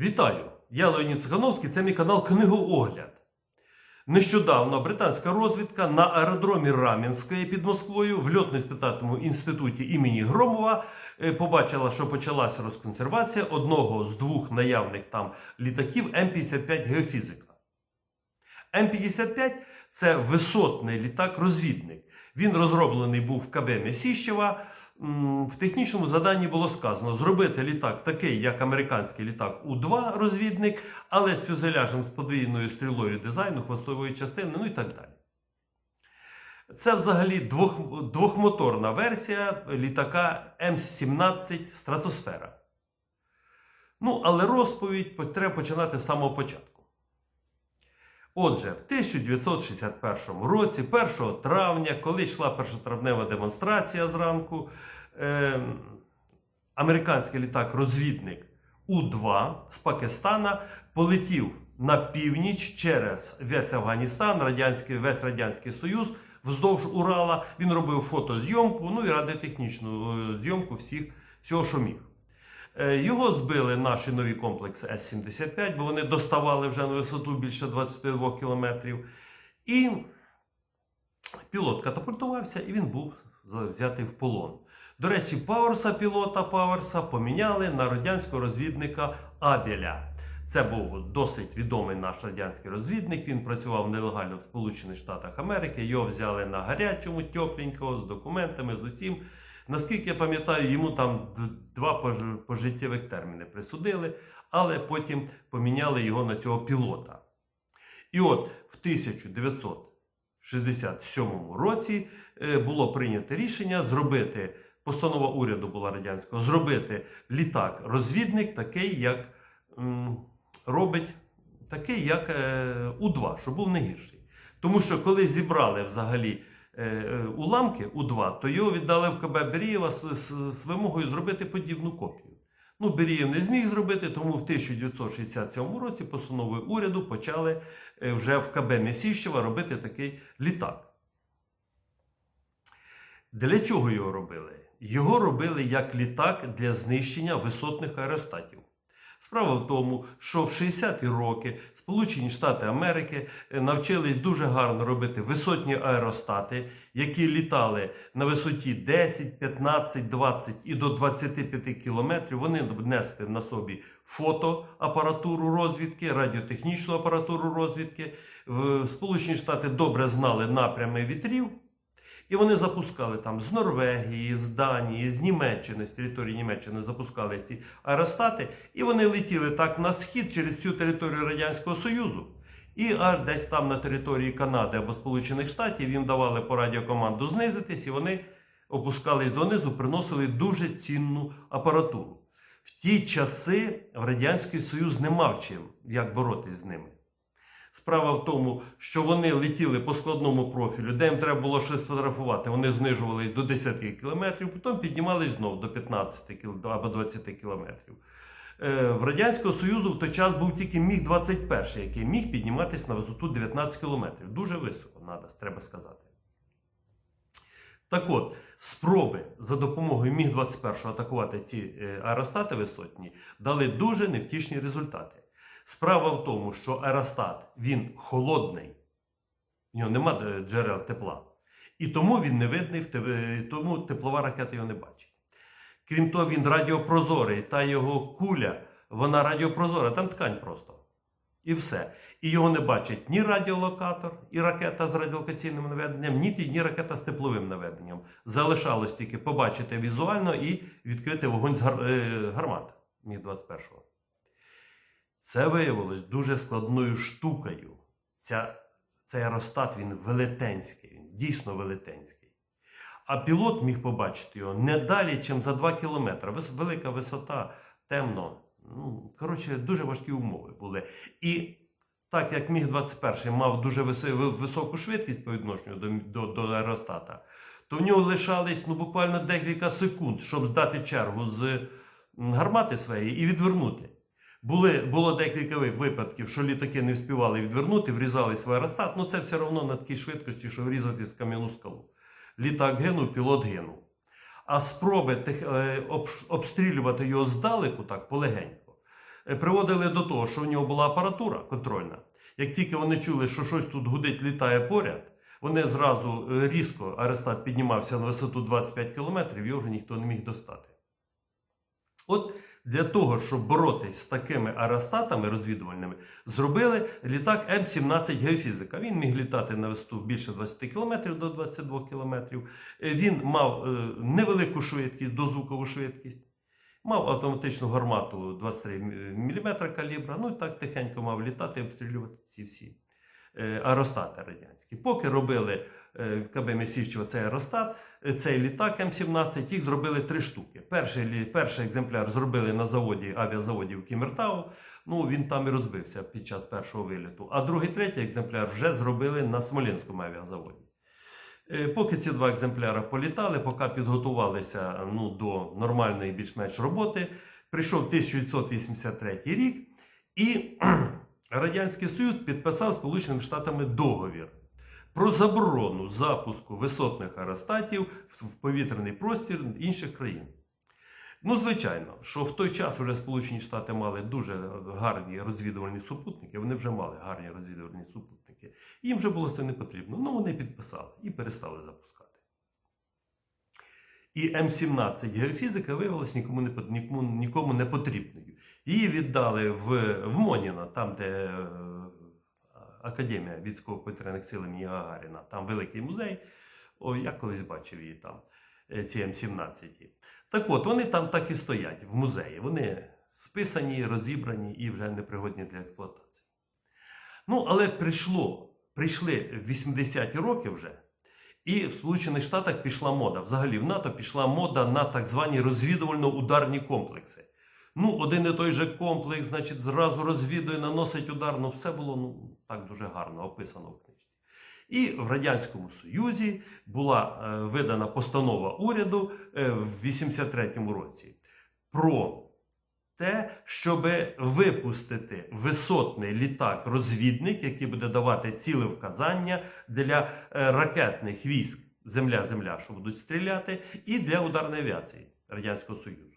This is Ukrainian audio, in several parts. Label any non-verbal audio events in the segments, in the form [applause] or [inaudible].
Вітаю! Я Леонід Цихановський, це мій канал Книгоогляд. Нещодавно британська розвідка на аеродромі Рам'янської під Москвою в льотно-іспитательному інституті імені Громова е, побачила, що почалася розконсервація одного з двох наявних там літаків М-55 Геофізика. М-55 це висотний літак-розвідник. Він розроблений був в КБ Месіщева. В технічному заданні було сказано зробити літак такий, як американський літак У-2 розвідник, але з фюзеляжем з подвійною стрілою дизайну, хвостової частини, ну і так далі. Це взагалі двох, двохмоторна версія літака М17 Стратосфера. Ну, але розповідь треба починати з самого початку. Отже, в 1961 році, 1 травня, коли йшла першотравнева демонстрація зранку, е, американський літак-розвідник У-2 з Пакистана полетів на північ через весь Афганістан, радянський, весь Радянський Союз вздовж Урала. Він робив фотозйомку, ну і радіотехнічну е, зйомку всіх, всього, що міг. Е, Його збили наші нові комплекси С-75, бо вони доставали вже на висоту більше 22 кілометрів. І пілот катапультувався, і він був взятий в полон. До речі, Пауерса, пілота Пауерса поміняли на радянського розвідника Абеля. Це був досить відомий наш радянський розвідник. Він працював нелегально в Сполучених Штатах Америки. Його взяли на гарячому, тепленького, з документами, з усім. Наскільки я пам'ятаю, йому там два пожиттєвих терміни присудили, але потім поміняли його на цього пілота. І от в 1967 році е, було прийнято рішення зробити, постанова уряду була радянського, зробити літак-розвідник такий, як робить такий, як е, У-2, щоб був не гірший. Тому що коли зібрали взагалі е, е, уламки У-2, то його віддали в КБ Берієва з, з, з вимогою зробити подібну копію. Ну, Берієв не зміг зробити, тому в 1967 році постановою уряду почали е, вже в КБ Месіщева робити такий літак. Для чого його робили? Його робили як літак для знищення висотних аеростатів. Справа в тому, що в 60-ті роки Сполучені Штати Америки е, навчились дуже гарно робити висотні аеростати, які літали на висоті 10, 15, 20 і до 25 кілометрів. Вони нести на собі фотоапаратуру розвідки, радіотехнічну апаратуру розвідки. В Сполучені Штати добре знали напрями вітрів. І вони запускали там з Норвегії, з Данії, з Німеччини, з території Німеччини запускали ці аеростати, і вони летіли так на схід через цю територію Радянського Союзу. І аж десь там на території Канади або Сполучених Штатів їм давали по радіокоманду знизитись, і вони опускались донизу, приносили дуже цінну апаратуру. В ті часи Радянський Союз не мав чим як боротись з ними. Справа в тому, що вони летіли по складному профілю, де їм треба було щось фотографувати. Вони знижувались до 10 кілометрів, потім піднімались знов до 15 кіл- або 20 кілометрів. Е, В Радянського Союзу в той час був тільки міг 21 який міг підніматися на висоту 19 кілометрів. Дуже високо, надо, треба сказати. Так от, спроби за допомогою Міг-21 атакувати ці е, аеростати висотні дали дуже невтішні результати. Справа в тому, що аеростат він холодний, в нього нема е, джерел тепла. І тому він не видний, е, тому теплова ракета його не бачить. Крім того, він радіопрозорий, та його куля, вона радіопрозора, там ткань просто. І все. І його не бачить ні радіолокатор, і ракета з радіолокаційним наведенням, ні, ні ракета з тепловим наведенням. Залишалось тільки побачити візуально і відкрити вогонь з гар- е, гармат Міг-21. Це виявилось дуже складною штукою. Ця, цей аеростат він велетенський, він дійсно велетенський. А пілот міг побачити його не далі, ніж за 2 кілометри. Велика висота, темно. Ну, коротше, дуже важкі умови були. І так як Міг-21 мав дуже високу швидкість по відношенню до, до, до аеростата, то в нього лишались ну, буквально декілька секунд, щоб здати чергу з гармати своєї і відвернути. Були, було декілька випадків, що літаки не вспівали відвернути, врізались в аеростат. Ну це все одно на такій швидкості, що врізати в кам'яну скалу. Літак гинув, пілот гинув. А спроби тих, е, об- обстрілювати його здалеку, так полегенько, е, приводили до того, що в нього була апаратура контрольна. Як тільки вони чули, що щось тут гудить, літає поряд, вони зразу е, різко аеростат піднімався на висоту 25 кілометрів, його вже ніхто не міг достати. От для того, щоб боротись з такими аеростатами розвідувальними, зробили літак М-17 геофізика. Він міг літати на висоту більше 20 км до 22 км. Він мав е, невелику швидкість, дозвукову швидкість. Мав автоматичну гармату 23 мм калібра, ну і так тихенько мав літати і обстрілювати ці всі е, аеростати радянські. Поки робили е, в КБ Месіщева цей аеростат, е, цей літак М17, їх зробили три штуки. Перший, перший екземпляр зробили на заводі авіазаводі в Кімертау. Ну він там і розбився під час першого виліту. А другий, третій екземпляр вже зробили на Смолінському авіазаводі. Е, Поки ці два екземпляри політали, поки підготувалися ну, до нормальної більш-менш роботи, прийшов 1983 рік, і Радянський Союз підписав Сполученими Штатами договір про заборону запуску висотних аеростатів в повітряний простір інших країн. Ну, звичайно, що в той час вже Сполучені Штати мали дуже гарні розвідувальні супутники, вони вже мали гарні розвідувальні супутники. Їм вже було це не потрібно. Ну, вони підписали і перестали запускати. І М17 геофізика виявилася нікому не, нікому, нікому не потрібною. Її віддали в, в Моніно, там, де е, Академія військово-повітряних сил імені Гагаріна, там великий музей. О, я колись бачив її там, е, ці М17. Так от, вони там так і стоять в музеї. Вони списані, розібрані і вже непригодні для експлуатації. Ну, але прийшло, прийшли 80-ті роки вже, і в Сполучених Штатах пішла мода. Взагалі в НАТО пішла мода на так звані розвідувально-ударні комплекси. Ну, один і той же комплекс, значить, зразу розвідує, наносить удар. Ну, все було ну, так дуже гарно описано в книжці. І в Радянському Союзі була е, видана постанова уряду е, в 83-му році про те, щоб випустити висотний літак-розвідник, який буде давати ціле вказання для е, ракетних військ Земля-Земля, що будуть стріляти, і для ударної авіації Радянського Союзу.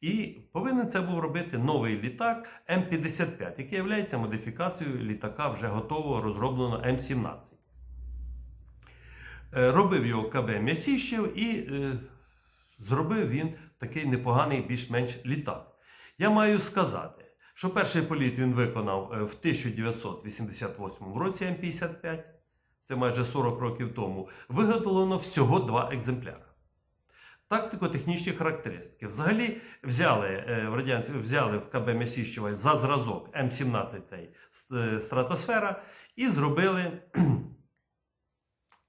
І повинен це був робити новий літак М-55, який є модифікацією літака вже готового розробленого М-17. Е, Робив його КБ М'ясіщев і е, зробив він такий непоганий більш-менш літак. Я маю сказати, що перший політ він виконав е, в 1988 році М-55, це майже 40 років тому, виготовлено всього два екземпляри. Тактико-технічні характеристики. Взагалі взяли е, в радянці, взяли в КБ Месіщева за зразок М17 цей е, стратосфера і зробили [clears throat]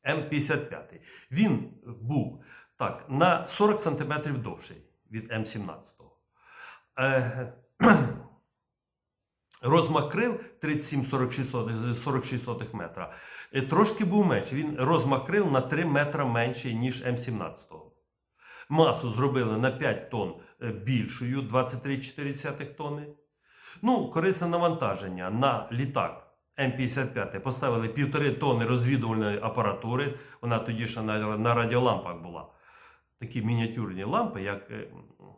М55. Він був так, на 40 см довший від М17. Е, Розмах крил 37-46 метра. Е, Трошки був менший. Він розмах крил на 3 метра менший, ніж М17. Масу зробили на 5 тонн е, більшою, 23,4 тонни. Ну, корисне навантаження на літак М55 поставили півтори тонни розвідувальної апаратури. Вона тоді ще на, на радіолампах була. Такі мініатюрні лампи, як, е,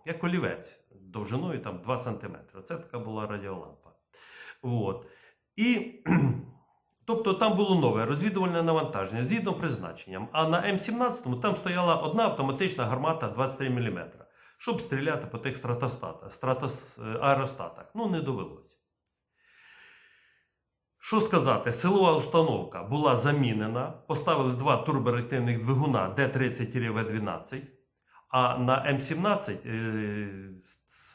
як олівець, довжиною там 2 см. Це така була радіолампа. От. І, тобто там було нове розвідувальне навантаження згідно призначенням. А на М17 там стояла одна автоматична гармата 23 мм, щоб стріляти по тих стратостатах, стратос, е, аеростатах. Ну, не довелося. Що сказати, силова установка була замінена, поставили два турбореактивних двигуна Д-30-В12, а на М17 е,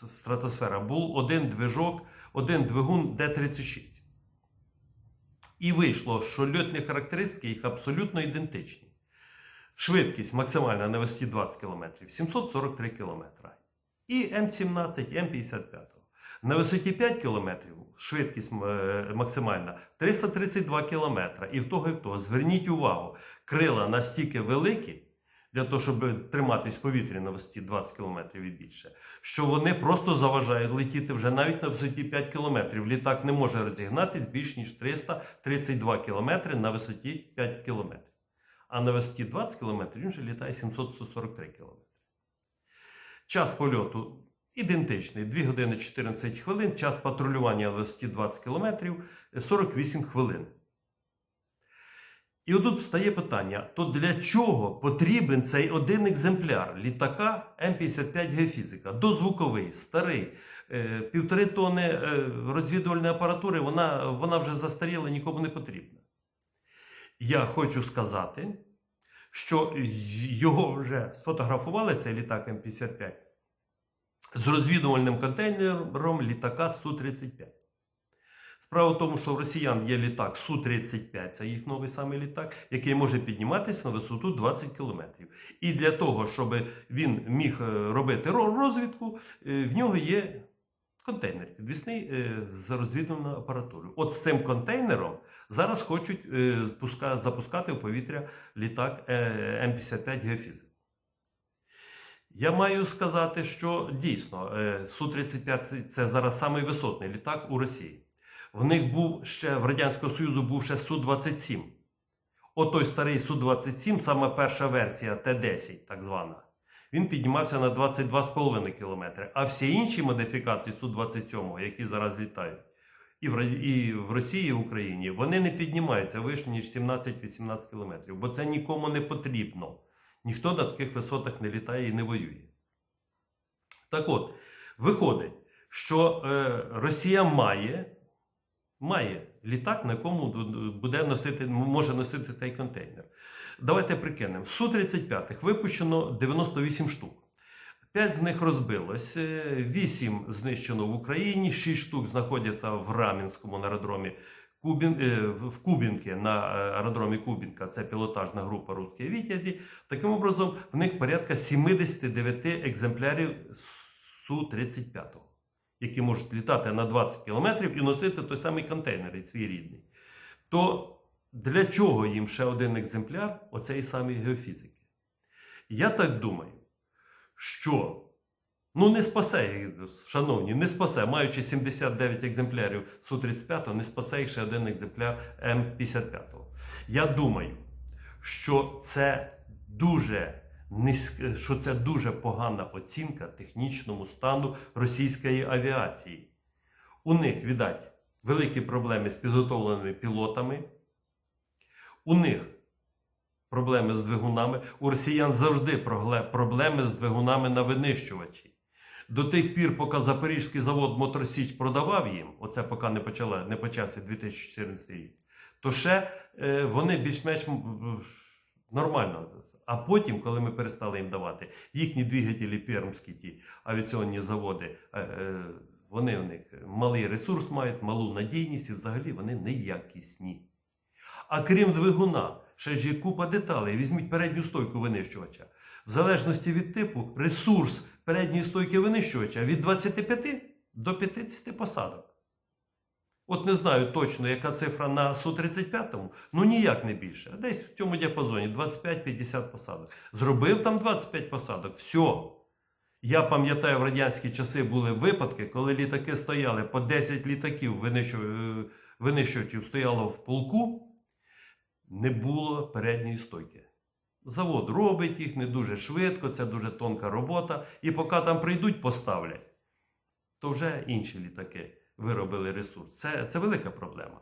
стратосфера був один движок, один двигун Д-36. І вийшло, що льотні характеристики їх абсолютно ідентичні. Швидкість максимальна на висоті 20 км 743 км. І М17, і М55. На висоті 5 км швидкість е, максимальна 332 км. І в того, і в того. Зверніть увагу, крила настільки великі, для того, щоб триматись в повітрі на висоті 20 км і більше, що вони просто заважають летіти вже навіть на висоті 5 км. Літак не може розігнатись більш ніж 332 км на висоті 5 км. А на висоті 20 км він вже літає 743 км. Час польоту ідентичний. 2 години 14 хвилин, час патрулювання на висоті 20 км 48 хвилин. І отут встає питання: то для чого потрібен цей один екземпляр літака М55 геофізика? Дозвуковий, старий, е, півтори тони е, розвідувальної апаратури, вона, вона вже застаріла, нікому не потрібна. Я хочу сказати, що його вже сфотографували, цей літак М55, з розвідувальним контейнером літака Су-35. Справа в тому, що в росіян є літак Су-35, це їх новий самий літак, який може підніматися на висоту 20 км. І для того, щоб він міг е, робити розвідку, е, в нього є контейнер підвісний е, з розвідувальною апаратурою. От з цим контейнером зараз хочуть запускати в повітря літак е, М55 Геофізик. Я маю сказати, що дійсно е, Су-35 це зараз самий висотний літак у Росії. В них був ще в Радянського Союзу був ще Су-27. Отой старий Су-27, саме перша версія Т-10, так звана, він піднімався на 22,5 км. А всі інші модифікації Су-27, які зараз літають, і в, і в Росії, і в Україні, вони не піднімаються вище, ніж 17-18 км, бо це нікому не потрібно. Ніхто на таких висотах не літає і не воює. Так от, виходить, що е, Росія має, має літак, на якому буде носити, може носити цей контейнер. Давайте прикинемо. Су-35 випущено 98 штук. 5 з них розбилось, 8 знищено в Україні, 6 штук знаходяться в Рамінському аеродромі Кубін, е, в в Кубінки на е, аеродромі Кубінка. Це пілотажна група «Русські Вітязі». Таким образом, в них порядка 79 екземплярів Су-35, які можуть літати на 20 кілометрів і носити той самий контейнер свій рідний. То для чого їм ще один екземпляр оцеї самої геофізики? Я так думаю, що ну не спасе шановні, не спасе, маючи 79 екземплярів Су-35, не спасе їх ще один екземпляр М-55. Я думаю, що це дуже що це дуже погана оцінка технічному стану російської авіації. У них, віддать, великі проблеми з підготовленими пілотами. У них проблеми з двигунами. У росіян завжди проблеми з двигунами на винищувачі. До тих пір, поки Запорізький завод Моторсіч продавав їм, оце поки не, почала, не почався 2014 рік, то ще е, вони більш-менш нормально. А потім, коли ми перестали їм давати, їхні двигателі пермські, ті авіаційні заводи, е, е, вони у них малий ресурс мають, малу надійність і взагалі вони неякісні. А крім двигуна, ще ж є купа деталей. Візьміть передню стойку винищувача. В залежності від типу, ресурс передньої стойки винищувача від 25 до 50 посадок. От не знаю точно, яка цифра на Су-35, ну ніяк не більше. А десь в цьому діапазоні 25-50 посадок. Зробив там 25 посадок, все. Я пам'ятаю, в радянські часи були випадки, коли літаки стояли по 10 літаків е, винищувачів стояло в полку, не було передньої стойки. Завод робить їх не дуже швидко, це дуже тонка робота. І поки там прийдуть, поставлять, то вже інші літаки виробили ресурс. Це, це велика проблема.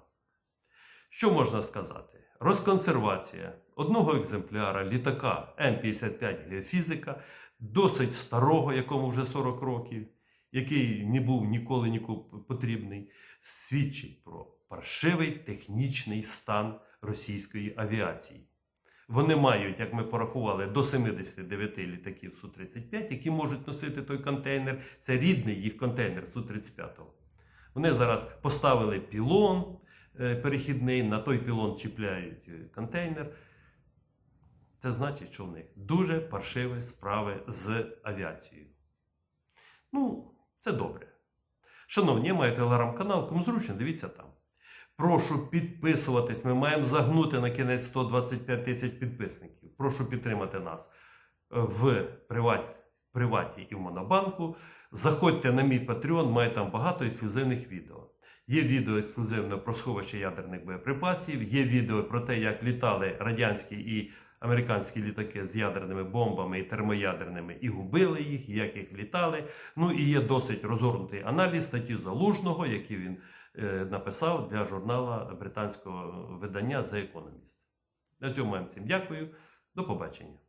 Що можна сказати? Розконсервація одного екземпляра літака М55 геофізика, досить старого, якому вже 40 років, який не був ніколи нікому потрібний, свідчить про паршивий технічний стан російської авіації. Вони мають, як ми порахували, до 79 літаків Су-35, які можуть носити той контейнер. Це рідний їх контейнер Су-35. Вони зараз поставили пілон е, перехідний, на той пілон чіпляють е, контейнер. Це значить, що в них дуже паршиві справи з авіацією. Ну, це добре. Шановні, я маю телеграм-канал, кому зручно, дивіться там. Прошу підписуватись. Ми маємо загнути на кінець 125 тисяч підписників. Прошу підтримати нас в приват, приваті і в Монобанку. Заходьте на мій Patreon, маю там багато ексклюзивних відео. Є відео ексклюзивне про сховище ядерних боєприпасів, є відео про те, як літали радянські і американські літаки з ядерними бомбами і термоядерними і губили їх, і як їх літали. Ну і є досить розгорнутий аналіз статті Залужного, який він е, написав для журнала британського видання The Economist. На цьому я всім дякую. До побачення.